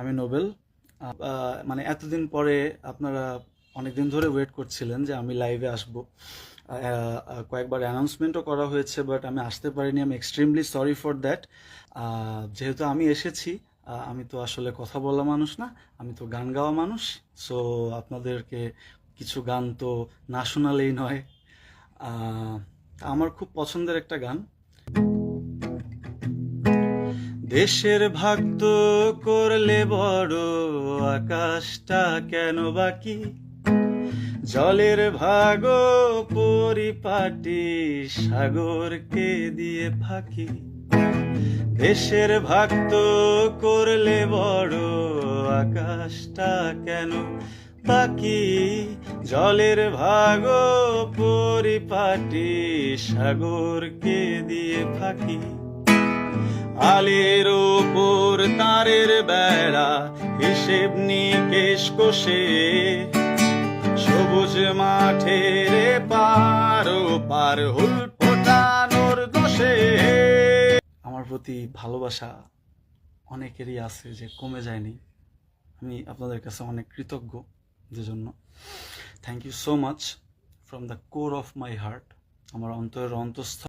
আমি নোবেল। মানে এতদিন পরে আপনারা অনেকদিন ধরে ওয়েট করছিলেন যে আমি লাইভে আসব। কয়েকবার অ্যানাউন্সমেন্টও করা হয়েছে বাট আমি আসতে পারিনি। আমি এক্সট্রিমলি সরি ফর দ্যাট যেহেতু আমি এসেছি আমি তো আসলে কথা বলা মানুষ না, আমি তো গান গাওয়া মানুষ সো আপনাদেরকে কিছু গান তো না শোনালেই নয়। আমার খুব পছন্দের একটা গান দেশের ভাগ করলে বড় আকাশটা কেন বাকি জলের ভাগ পরিপাটি সাগরকে দিয়ে ফাঁকি। দেশের ভাগ তো করলে বড় আকাশটা কেন বাকি জলের ভাগ পরিপাটি সাগরকে দিয়ে ফাঁকি। আলের ওপর তারের বেড়া, হিসেব নিকেশ কষে। সবুজ মাঠের পার পার হুল ফোটানোর দোষে। আমার প্রতি ভালোবাসা অনেকেরই আছে যে কমে যায়নি। আমি আপনাদের কাছে অনেক কৃতজ্ঞ যে জন্য thank you so much from the core of my heart আমার অন্তরের অন্তঃস্থ